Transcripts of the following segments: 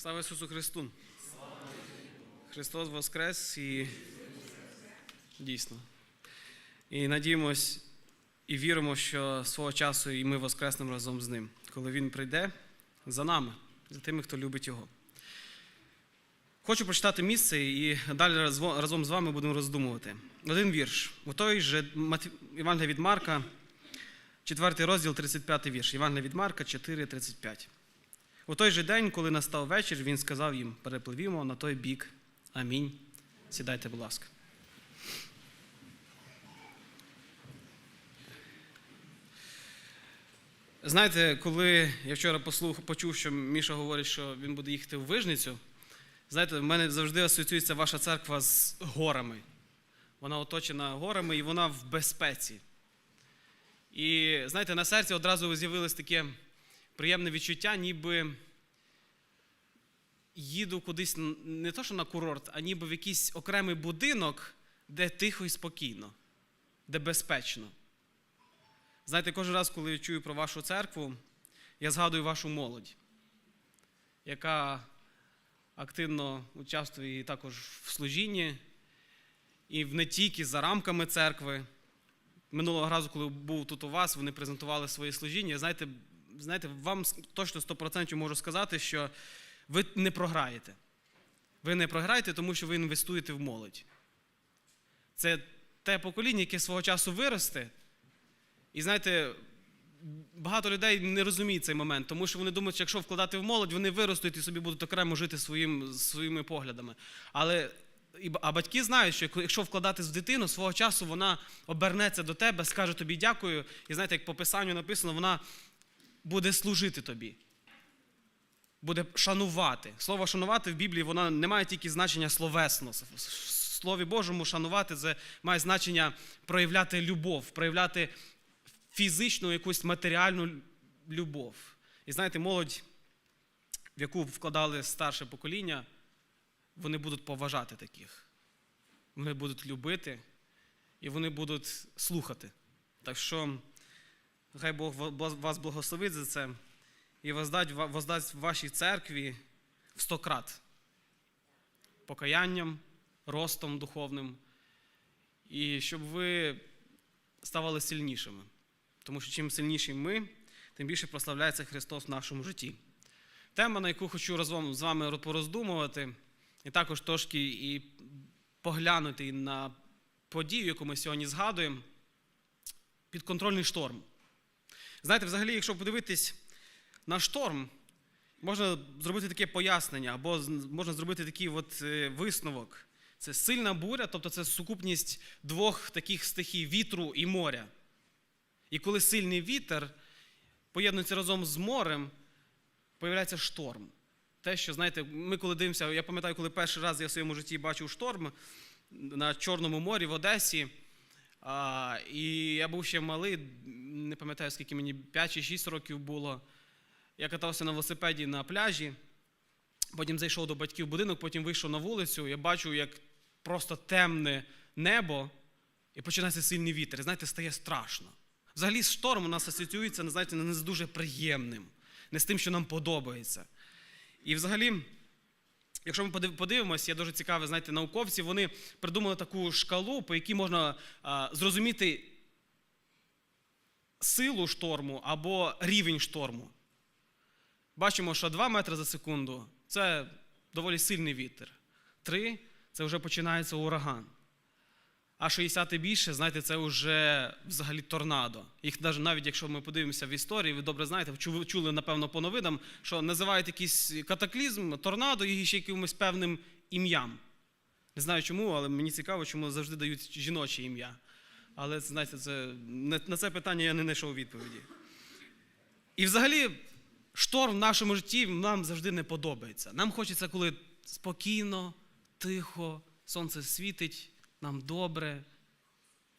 Слава Ісусу Христу! Христос Воскрес і дійсно. І надіємось і віримо, що свого часу і ми воскреснемо разом з ним, коли Він прийде за нами, за тими, хто любить Його. Хочу прочитати місце і далі разом з вами будемо роздумувати. Один вірш. У той же Мат... Євангелія від Марка, 4 розділ, 35 вірш. Євангелія від Марка 4, 35. У той же день, коли настав вечір, він сказав їм: перепливімо на той бік. Амінь. Сідайте, будь ласка. Знаєте, коли я вчора послух, почув, що Міша говорить, що він буде їхати в Вижницю, знаєте, в мене завжди асоціюється ваша церква з горами. Вона оточена горами і вона в безпеці. І знаєте, на серці одразу з'явилось таке приємне відчуття, ніби їду кудись не то, що на курорт, а ніби в якийсь окремий будинок, де тихо і спокійно, де безпечно. Знаєте, кожен раз, коли я чую про вашу церкву, я згадую вашу молодь, яка активно участвує також в служінні, і не тільки за рамками церкви. Минулого разу, коли був тут у вас, вони презентували своє служіння. Знаєте, знаєте, вам точно 100% можу сказати, що ви не програєте. Ви не програєте, тому що ви інвестуєте в молодь. Це те покоління, яке свого часу виросте. І знаєте, багато людей не розуміють цей момент, тому що вони думають, що якщо вкладати в молодь, вони виростуть і собі будуть окремо жити своїм, своїми поглядами. Але а батьки знають, що якщо- вкладати в дитину, свого часу вона обернеться до тебе, скаже тобі дякую. І знаєте, як по писанню написано, вона буде служити тобі. Буде шанувати. Слово шанувати в Біблії воно не має тільки значення словесно. В Слові Божому шанувати це має значення проявляти любов, проявляти фізичну якусь матеріальну любов. І знаєте, молодь, в яку вкладали старше покоління, вони будуть поважати таких. Вони будуть любити і вони будуть слухати. Так що хай Бог вас благословить за це і воздасть, воздасть вашій церкві в сто крат покаянням, ростом духовним, і щоб ви ставали сильнішими. Тому що чим сильніші ми, тим більше прославляється Христос в нашому житті. Тема, на яку хочу разом з вами пороздумувати, і також трошки і поглянути на подію, яку ми сьогодні згадуємо, підконтрольний шторм. Знаєте, взагалі, якщо подивитись на шторм, можна зробити таке пояснення, або можна зробити такий от е, висновок. Це сильна буря, тобто це сукупність двох таких стихій вітру і моря. І коли сильний вітер поєднується разом з морем, появляється шторм. Те, що, знаєте, ми коли дивимося, я пам'ятаю, коли перший раз я в своєму житті бачив шторм на Чорному морі в Одесі. А, і я був ще малий, не пам'ятаю, скільки мені 5 чи 6 років було. Я катався на велосипеді на пляжі, потім зайшов до батьків в будинок, потім вийшов на вулицю. Я бачу, як просто темне небо, і починається сильний вітер. І, знаєте, стає страшно. Взагалі, шторм у нас асоціюється знаєте, не з дуже приємним, не з тим, що нам подобається. І взагалі, якщо ми подив- подивимося, я дуже цікавий, знаєте, науковці, вони придумали таку шкалу, по якій можна а, зрозуміти силу шторму або рівень шторму. Бачимо, що 2 метри за секунду це доволі сильний вітер. 3 це вже починається ураган. А 60 і більше, знаєте, це вже взагалі торнадо. Їх навіть, навіть якщо ми подивимося в історії, ви добре знаєте, чули, напевно, по новинам, що називають якийсь катаклізм, торнадо і ще якимось певним ім'ям. Не знаю чому, але мені цікаво, чому завжди дають жіноче ім'я. Але знаєте, це, на це питання я не знайшов відповіді. І взагалі, шторм в нашому житті нам завжди не подобається. Нам хочеться, коли спокійно, тихо, сонце світить, нам добре,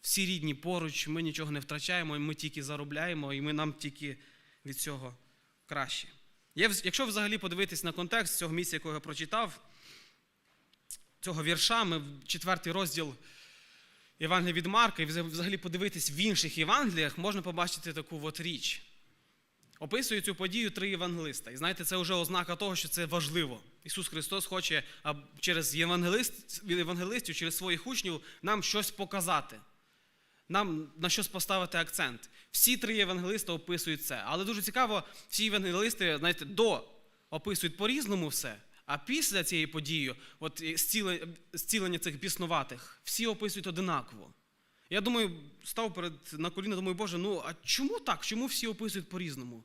всі рідні поруч, ми нічого не втрачаємо, ми тільки заробляємо, і ми нам тільки від цього краще. Якщо взагалі подивитись на контекст цього місця, якого я прочитав, цього вірша, ми в четвертий розділ Євангелія від Марка, і взагалі подивитись в інших Євангеліях, можна побачити таку от річ. Описує цю подію три євангелиста. І знаєте, це вже ознака того, що це важливо. Ісус Христос хоче через євангелист, євангелистів, через своїх учнів нам щось показати. Нам на щось поставити акцент. Всі три євангелиста описують це. Але дуже цікаво, всі євангелисти, знаєте, до описують по-різному все. А після цієї події, от зцілення, цих біснуватих, всі описують одинаково. Я думаю, став перед на коліна, думаю, Боже, ну а чому так? Чому всі описують по-різному?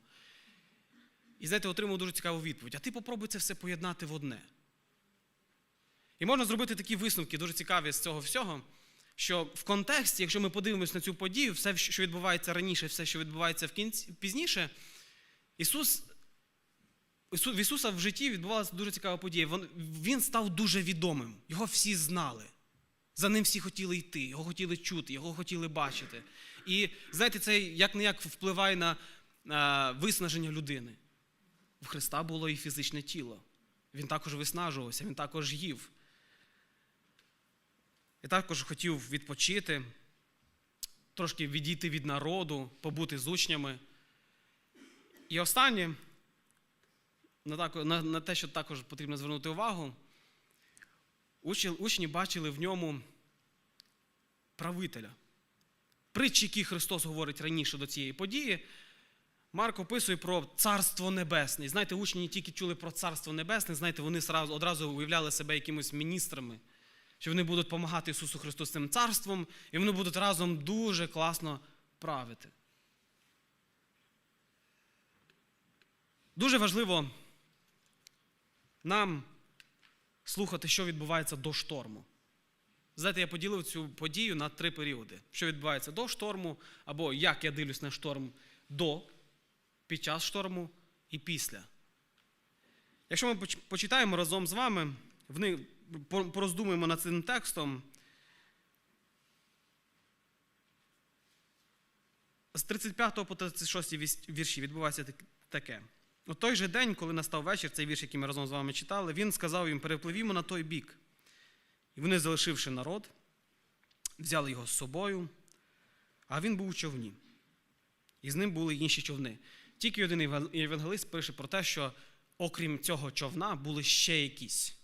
І знаєте, отримав дуже цікаву відповідь. А ти попробуй це все поєднати в одне. І можна зробити такі висновки, дуже цікаві з цього всього, що в контексті, якщо ми подивимося на цю подію, все, що відбувається раніше, все, що відбувається в кінці, пізніше, Ісус, Ісу- в Ісуса в житті відбувалася дуже цікава подія. Він, став дуже відомим, його всі знали. За ним всі хотіли йти, його хотіли чути, його хотіли бачити. І знаєте, це як не як впливає на виснаження людини. В Христа було і фізичне тіло. Він також виснажувався, він також їв. І також хотів відпочити, трошки відійти від народу, побути з учнями. І останнє, на, те, що також потрібно звернути увагу, учні бачили в ньому правителя. Притчі, які Христос говорить раніше до цієї події, Марк описує про Царство Небесне. І знаєте, учні не тільки чули про Царство Небесне, знаєте, вони одразу уявляли себе якимось міністрами, що вони будуть допомагати Ісусу Христу з цим царством, і вони будуть разом дуже класно правити. Дуже важливо нам слухати, що відбувається до шторму. Знаєте, я поділив цю подію на три періоди. Що відбувається до шторму, або як я дивлюсь на шторм до, під час шторму і після. Якщо ми почитаємо разом з вами, пороздумуємо над цим текстом. З 35 по 36 вірші відбувається таке. У той же день, коли настав вечір, цей вірш, який ми разом з вами читали, він сказав їм: перепливімо на той бік. І вони, залишивши народ, взяли його з собою, а він був у човні. І з ним були інші човни. Тільки один єван- євангелист пише про те, що окрім цього човна були ще якісь.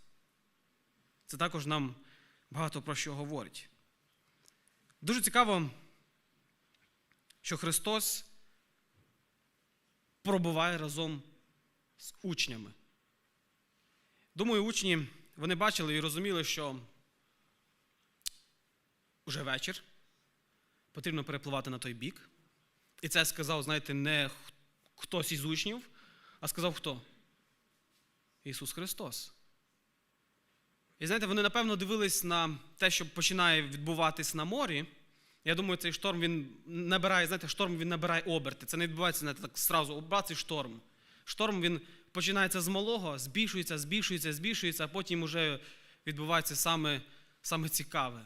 Це також нам багато про що говорить. Дуже цікаво, що Христос пробуває разом з учнями. Думаю, учні вони бачили і розуміли, що вже вечір, потрібно перепливати на той бік. І це сказав, знаєте, не хтось із учнів, а сказав хто? Ісус Христос. І знаєте, вони напевно дивились на те, що починає відбуватись на морі. Я думаю, цей шторм він набирає, знаєте, шторм він набирає оберти. Це не відбувається знаєте, так зразу, обрати і шторм. Шторм він починається з малого, збільшується, збільшується, збільшується, а потім вже відбувається саме, саме цікаве.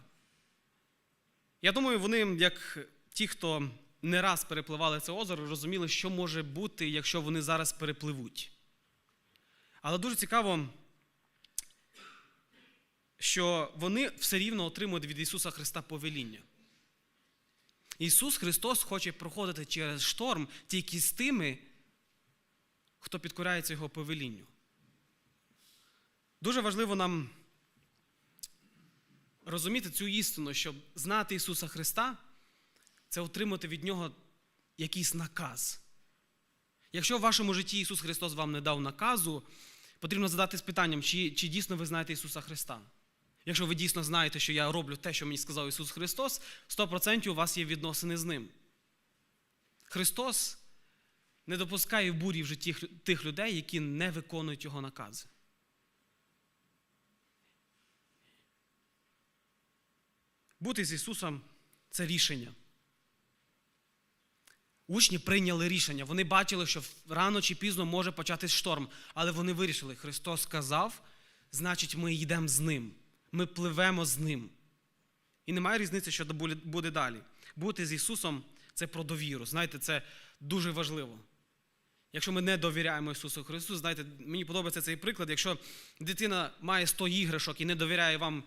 Я думаю, вони, як ті, хто не раз перепливали це озеро, розуміли, що може бути, якщо вони зараз перепливуть. Але дуже цікаво, що вони все рівно отримують від Ісуса Христа повеління. Ісус Христос хоче проходити через шторм тільки з тими, хто підкоряється Його повелінню. Дуже важливо нам розуміти цю істину, щоб знати Ісуса Христа це отримати від Нього якийсь наказ. Якщо в вашому житті Ісус Христос вам не дав наказу, потрібно задатись питанням, чи, чи дійсно ви знаєте Ісуса Христа. Якщо ви дійсно знаєте, що я роблю те, що мені сказав Ісус Христос, 100% у вас є відносини з Ним. Христос не допускає бурі в житті тих людей, які не виконують Його накази. Бути з Ісусом це рішення. Учні прийняли рішення. Вони бачили, що рано чи пізно може початись шторм, але вони вирішили, Христос сказав, значить, ми йдемо з ним. Ми пливемо з ним. І немає різниці, що буде- далі. Бути з Ісусом це про довіру. Знаєте, це дуже важливо. Якщо ми не довіряємо Ісусу Христу, знаєте, мені подобається цей приклад. Якщо дитина має 100 іграшок і не довіряє вам,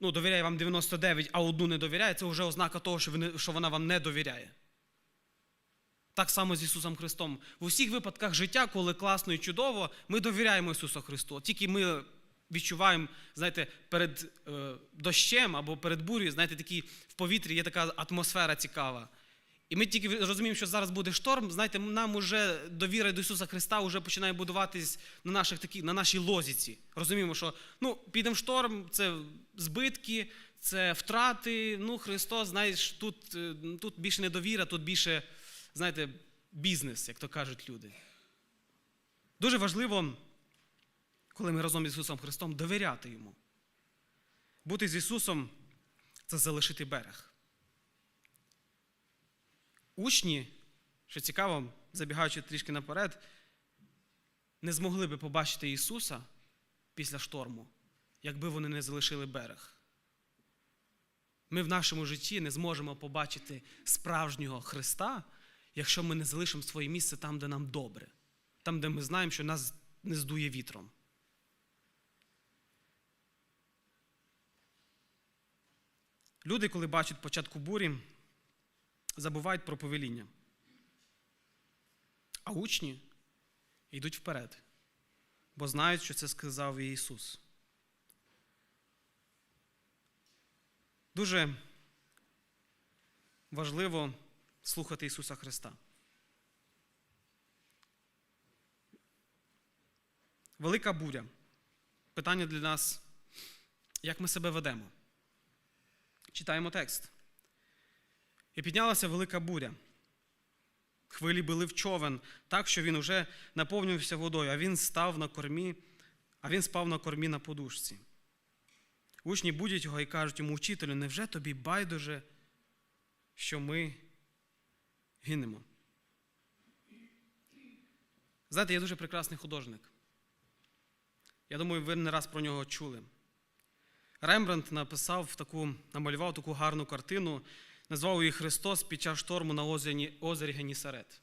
ну, довіряє вам 99, а одну не довіряє, це вже ознака того, що вона вам не довіряє. Так само з Ісусом Христом. В усіх випадках життя, коли класно і чудово, ми довіряємо Ісусу Христу. Тільки ми відчуваємо, знаєте, перед е, дощем або перед бурею, знаєте, такі в повітрі є така атмосфера цікава. І ми тільки розуміємо, що зараз буде шторм, знаєте, нам уже довіра до Ісуса Христа вже починає будуватись на наших такі, на нашій лозіці. Розуміємо, що ну, підемо в шторм, це збитки, це втрати. Ну, Христос, знаєш, тут, е, тут більше не довіра, тут більше, знаєте, бізнес, як то кажуть люди. Дуже важливо, коли ми разом з Ісусом Христом, довіряти Йому. Бути з Ісусом це залишити берег. Учні, що цікаво, забігаючи трішки наперед, не змогли би побачити Ісуса після шторму, якби вони не залишили берег. Ми в нашому житті не зможемо побачити справжнього Христа, якщо ми не залишимо своє місце там, де нам добре, там, де ми знаємо, що нас не здує вітром. Люди, коли бачать початку бурі, забувають про повеління. А учні йдуть вперед, бо знають, що це сказав Ісус. Дуже важливо слухати Ісуса Христа. Велика буря. Питання для нас, як ми себе ведемо. Читаємо текст. І піднялася велика буря. Хвилі били в човен так, що він уже наповнювався водою, а він став на кормі, а він спав на кормі на подушці. Учні будять його і кажуть йому, учителю, невже тобі байдуже, що ми гинемо? Знаєте, є дуже прекрасний художник. Я думаю, ви не раз про нього чули. Рембрандт написав таку, намалював таку гарну картину, назвав її Христос під час шторму на озері, озері Генісарет.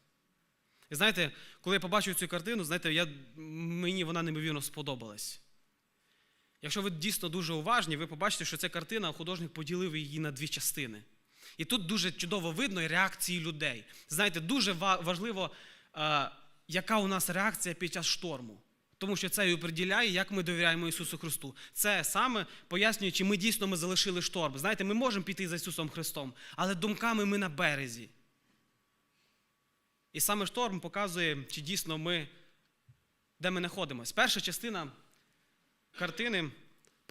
І знаєте, коли я побачив цю картину, знаєте, я, мені вона неймовірно сподобалась. Якщо ви дійсно дуже уважні, ви побачите, що ця картина художник поділив її на дві частини. І тут дуже чудово видно реакції людей. Знаєте, дуже важливо, яка у нас реакція під час шторму. Тому що це і оприділяє, як ми довіряємо Ісусу Христу. Це саме пояснює, чи ми дійсно ми залишили шторм. Знаєте, ми можемо піти за Ісусом Христом, але думками ми на березі. І саме шторм показує, чи дійсно ми, де ми знаходимося. Перша частина картини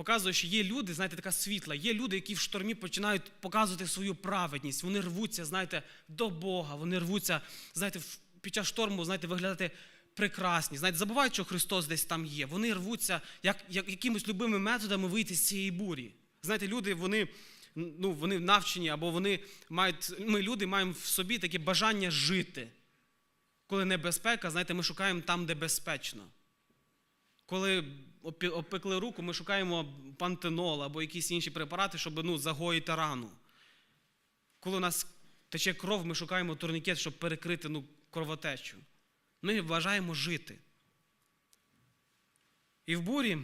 показує, що є люди, знаєте, така світла, є люди, які в штормі починають показувати свою праведність. Вони рвуться, знаєте, до Бога, вони рвуться, знаєте, під час шторму, знаєте, виглядати прекрасні. Знаєте, забувають, що Христос десь там є. Вони рвуться як, як якимось любими методами вийти з цієї бурі. Знаєте, люди, вони ну, вони навчені, або вони мають, ми люди маємо в собі таке бажання жити. Коли небезпека, знаєте, ми шукаємо там, де безпечно. Коли опекли руку, ми шукаємо пантенол або якісь інші препарати, щоб ну, загоїти рану. Коли у нас тече кров, ми шукаємо турнікет, щоб перекрити ну, кровотечу. Ми вважаємо жити. І в бурі,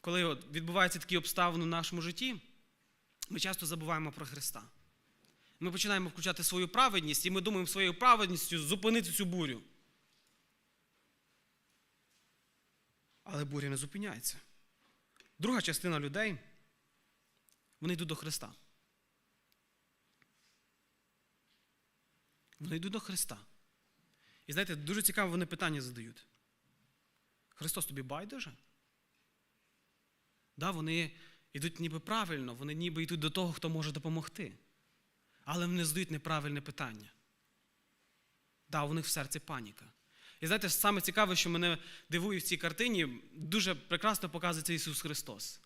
коли відбуваються такі обставини в нашому житті, ми часто забуваємо про Христа. Ми починаємо включати свою праведність, і ми думаємо своєю праведністю зупинити цю бурю. Але буря не зупиняється. Друга частина людей, вони йдуть до Христа. Вони йдуть до Христа. І знаєте, дуже цікаво, вони питання задають. Христос тобі байдуже? Да, Вони йдуть ніби правильно, вони ніби йдуть до того, хто може допомогти. Але вони задають неправильне питання. Да, у них в серці паніка. І знаєте, саме цікаве, що мене дивує в цій картині, дуже прекрасно показується Ісус Христос.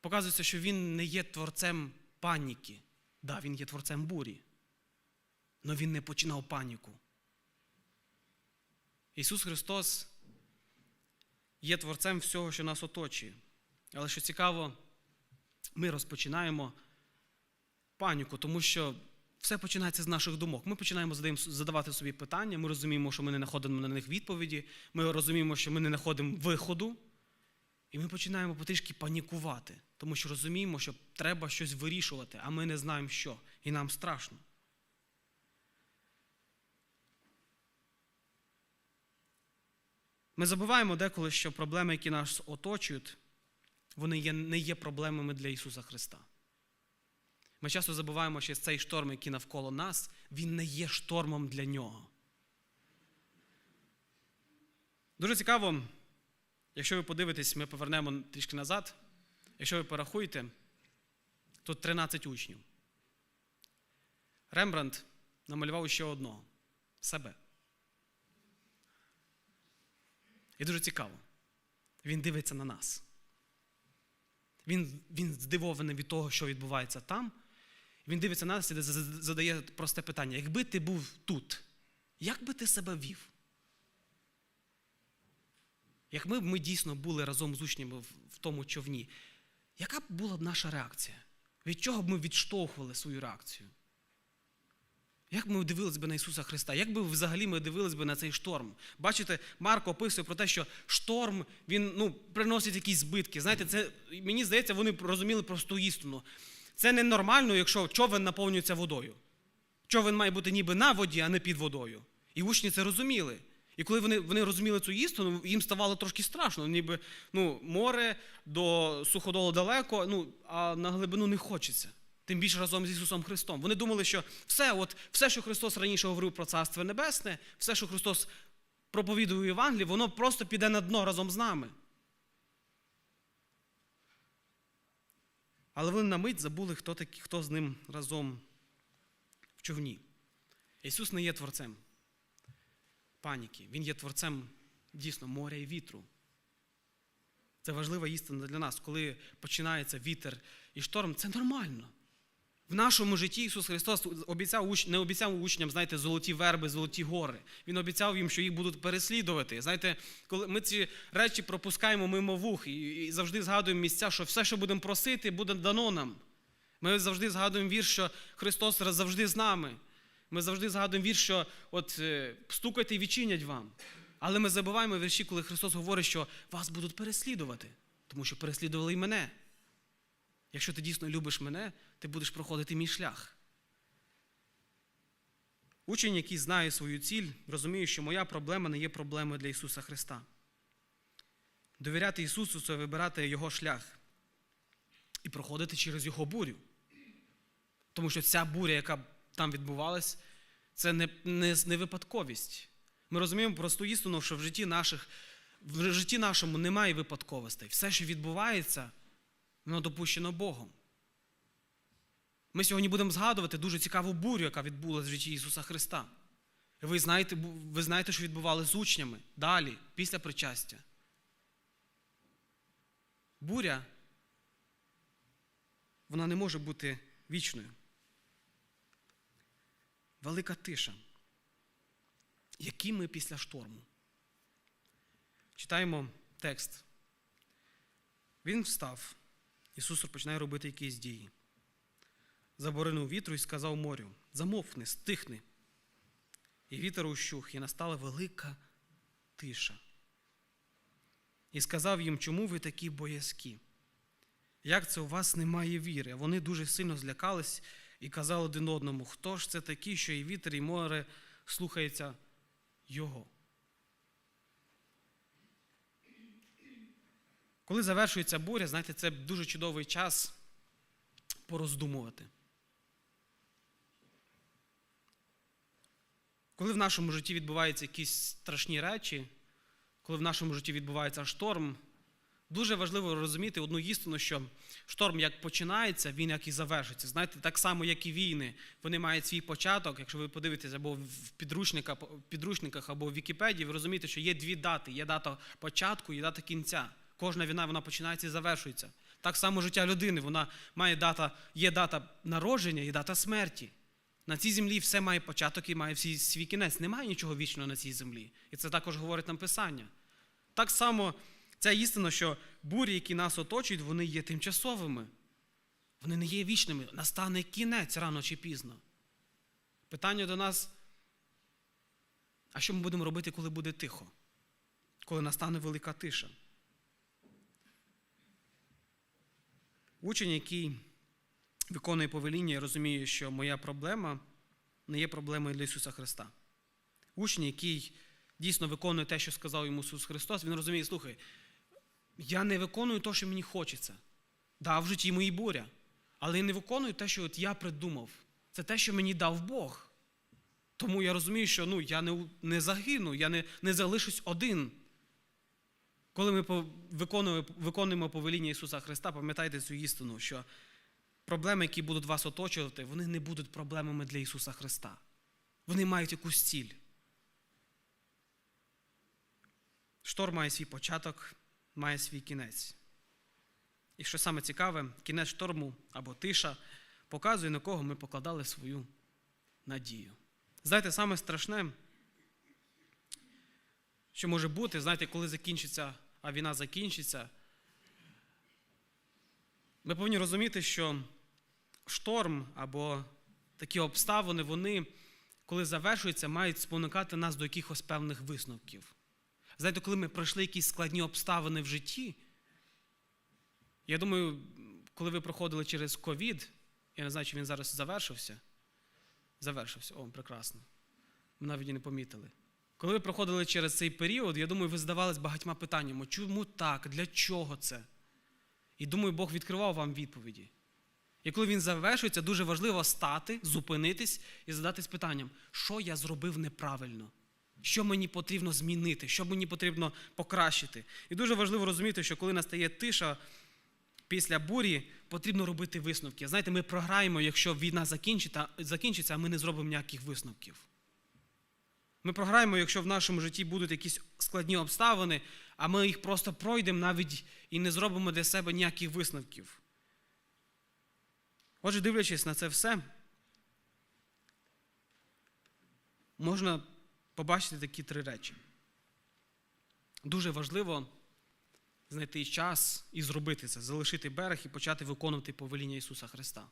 Показується, що Він не є творцем паніки. Да, Він є творцем бурі. Але Він не починав паніку. Ісус Христос є творцем всього, що нас оточує. Але що цікаво, ми розпочинаємо паніку, тому що все починається з наших думок. Ми починаємо задавати собі питання, ми розуміємо, що ми не знаходимо на них відповіді, ми розуміємо, що ми не знаходимо виходу. І ми починаємо потрішки панікувати, тому що розуміємо, що треба щось вирішувати, а ми не знаємо що, і нам страшно. Ми забуваємо деколи, що проблеми, які нас оточують, вони не є проблемами для Ісуса Христа. Ми часто забуваємо, що цей шторм, який навколо нас, він не є штормом для нього. Дуже цікаво, якщо ви подивитесь, ми повернемо трішки назад. Якщо ви порахуєте, тут 13 учнів. Рембрандт намалював ще одного себе. І дуже цікаво. Він дивиться на нас. Він, він здивований від того, що відбувається там. Він дивиться на нас і задає просте питання: якби ти був тут, як би ти себе вів? Якби ми дійсно були разом з учнями в, тому човні, яка б була б наша реакція? Від чого б ми відштовхували свою реакцію? Як ми дивились би на Ісуса Христа? Як би взагалі ми дивились би на цей шторм? Бачите, Марко описує про те, що шторм він ну, приносить якісь збитки. Знаєте, це мені здається, вони розуміли просту істину. Це ненормально, якщо човен наповнюється водою. Човен має бути ніби на воді, а не під водою. І учні це розуміли. І коли вони вони розуміли цю істину, їм ставало трошки страшно, ніби ну, море до суходолу далеко, ну, а на глибину не хочеться. Тим більше разом з Ісусом Христом. Вони думали, що все, от, все, що Христос раніше говорив про Царство Небесне, все, що Христос проповідує в Євангелії, воно просто піде на дно разом з нами. Але вони на мить забули, хто такі, хто з ним разом в човні. Ісус не є творцем паніки. Він є творцем дійсно моря і вітру. Це важлива істина для нас. Коли починається вітер і шторм, це нормально. В нашому житті Ісус Христос обіцяв, не обіцяв учням, знаєте, золоті верби, золоті гори. Він обіцяв їм, що їх будуть переслідувати. Знаєте, коли ми ці речі пропускаємо мимо вух і завжди згадуємо місця, що все, що будемо просити, буде дано нам. Ми завжди згадуємо вірш, що Христос завжди з нами. Ми завжди згадуємо вірш, що от стукайте і відчинять вам. Але ми забуваємо вірші, коли Христос говорить, що вас будуть переслідувати, тому що переслідували і мене. Якщо ти дійсно любиш мене, ти будеш проходити мій шлях. Учень, який знає свою ціль, розуміє, що моя проблема не є проблемою для Ісуса Христа. Довіряти Ісусу це вибирати Його шлях і проходити через Його бурю. Тому що ця буря, яка там відбувалась, це не, не, не випадковість. Ми розуміємо просту істину, що в житті наших, в житті нашому немає випадковостей. Все, що відбувається, воно допущено Богом. Ми сьогодні будемо згадувати дуже цікаву бурю, яка відбулася в житті Ісуса Христа. Ви знаєте, ви знаєте, що відбувалося з учнями далі, після причастя. Буря, вона не може бути вічною. Велика тиша. Які ми після шторму? Читаємо текст. Він встав. Ісус починає робити якісь дії. Заборонив вітру і сказав морю: замовкни, стихни. І вітер ущух, і настала велика тиша. І сказав їм, чому ви такі боязкі? Як це у вас немає віри? Вони дуже сильно злякались і казали один одному, хто ж це такий, що і вітер, і море слухається його. Коли завершується буря, знаєте, це дуже чудовий час пороздумувати. Коли в нашому житті відбуваються якісь страшні речі, коли в нашому житті відбувається шторм, дуже важливо розуміти одну істину, що шторм як починається, він як і завершиться. Знаєте, так само, як і війни, вони мають свій початок. Якщо ви подивитесь або в підручниках, підручниках або в Вікіпедії, ви розумієте, що є дві дати: є дата початку і дата кінця. Кожна війна вона починається і завершується. Так само життя людини, вона має дата, є дата народження і дата смерті. На цій землі все має початок і має всі свій кінець. Немає нічого вічного на цій землі. І це також говорить нам Писання. Так само ця істина, що бурі, які нас оточують, вони є тимчасовими. Вони не є вічними. Настане кінець рано чи пізно. Питання до нас: а що ми будемо робити, коли буде тихо? Коли настане велика тиша? Учень, який виконує повеління і розуміє, що моя проблема не є проблемою для Ісуса Христа. Учень, який дійсно виконує те, що сказав йому Ісус Христос, він розуміє, слухай, я не виконую те, що мені хочеться. Да, в житті моїй буря. Але я не виконую те, що от я придумав. Це те, що мені дав Бог. Тому я розумію, що ну, я не, не загину, я не, не залишусь один. Коли ми виконуємо, виконуємо повеління Ісуса Христа, пам'ятайте цю істину, що проблеми, які будуть вас оточувати, вони не будуть проблемами для Ісуса Христа. Вони мають якусь ціль. Шторм має свій початок, має свій кінець. І що саме цікаве, кінець шторму або тиша показує, на кого ми покладали свою надію. Знаєте, саме страшне, що може бути, знаєте, коли закінчиться, а війна закінчиться, ми повинні розуміти, що шторм або такі обставини, вони, коли завершуються, мають спонукати нас до якихось певних висновків. Знаєте, коли ми пройшли якісь складні обставини в житті, я думаю, коли ви проходили через ковід, я не знаю, чи він зараз завершився. Завершився, о, прекрасно. Ми навіть і не помітили. Коли ви проходили через цей період, я думаю, ви задавались багатьма питаннями, чому так, для чого це? І думаю, Бог відкривав вам відповіді. І коли він завершується, дуже важливо стати, зупинитись і задатись питанням, що я зробив неправильно, що мені потрібно змінити, що мені потрібно покращити. І дуже важливо розуміти, що коли настає тиша після бурі, потрібно робити висновки. Знаєте, ми програємо, якщо війна закінчиться, а ми не зробимо ніяких висновків. Ми програємо, якщо в нашому житті будуть якісь складні обставини, а ми їх просто пройдемо навіть і не зробимо для себе ніяких висновків. Отже, дивлячись на це все, можна побачити такі три речі. Дуже важливо знайти час і зробити це, залишити берег і почати виконувати повеління Ісуса Христа,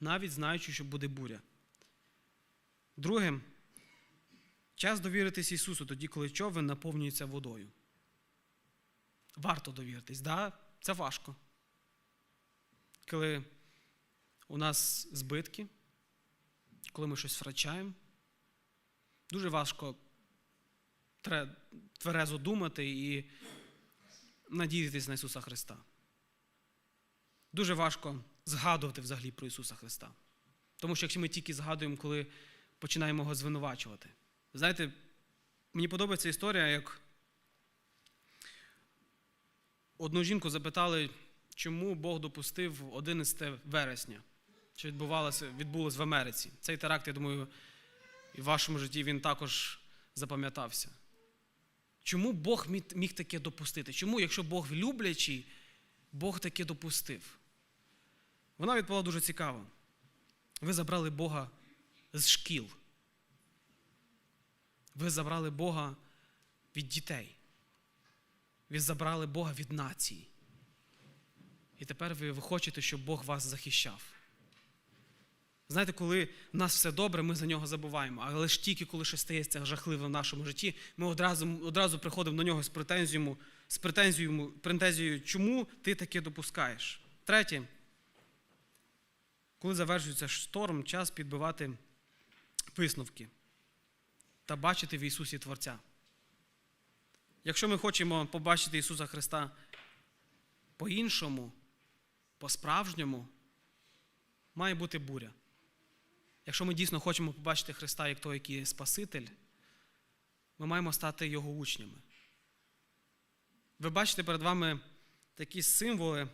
навіть знаючи, що буде буря. Друге, час довіритись Ісусу тоді, коли човен наповнюється водою. Варто довіритись, да? це важко. Коли у нас збитки, коли ми щось втрачаємо, дуже важко тверезо думати і надіятись на Ісуса Христа. Дуже важко згадувати взагалі про Ісуса Христа. Тому що якщо ми тільки згадуємо, коли починаємо його звинувачувати. Знаєте, мені подобається історія, як одну жінку запитали, чому Бог допустив 11 вересня, що відбувалося, відбулося в Америці. Цей теракт, я думаю, і в вашому житті він також запам'ятався. Чому Бог міг, таке допустити? Чому, якщо Бог люблячий, Бог таке допустив? Вона відповіла дуже цікаво. Ви забрали Бога з шкіл. Ви забрали Бога від дітей. Ви забрали Бога від нації. І тепер ви хочете, щоб Бог вас захищав. Знаєте, коли в нас все добре, ми за нього забуваємо. Але ж тільки коли щось стається жахливе в нашому житті, ми одразу, одразу приходимо до нього з претензією, з претензією, претензією, чому ти таке допускаєш. Третє, коли завершується шторм, час підбивати висновки та бачити в Ісусі Творця. Якщо ми хочемо побачити Ісуса Христа по-іншому, по-справжньому, має бути буря. Якщо ми дійсно хочемо побачити Христа як той, який є Спаситель, ми маємо стати Його учнями. Ви бачите перед вами такі символи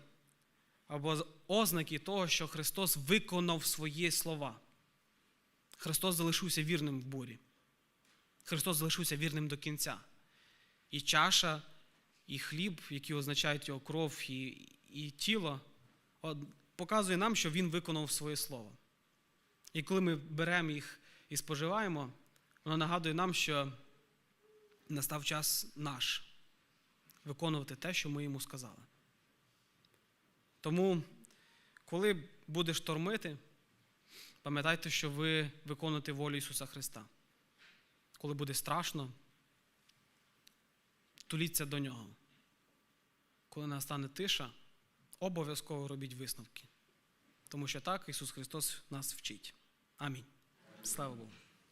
або ознаки того, що Христос виконав свої слова. Христос залишився вірним в бурі. Христос залишився вірним до кінця. І чаша, і хліб, які означають його кров, і, і тіло, показує нам, що Він виконав своє слово. І коли ми беремо їх і споживаємо, воно нагадує нам, що настав час наш виконувати те, що ми йому сказали. Тому, коли буде штормити, пам'ятайте, що ви виконуєте волю Ісуса Христа. Коли буде страшно, туліться до Нього. Коли настане тиша, обов'язково робіть висновки. Тому що так Ісус Христос нас вчить. Амінь. Слава Богу.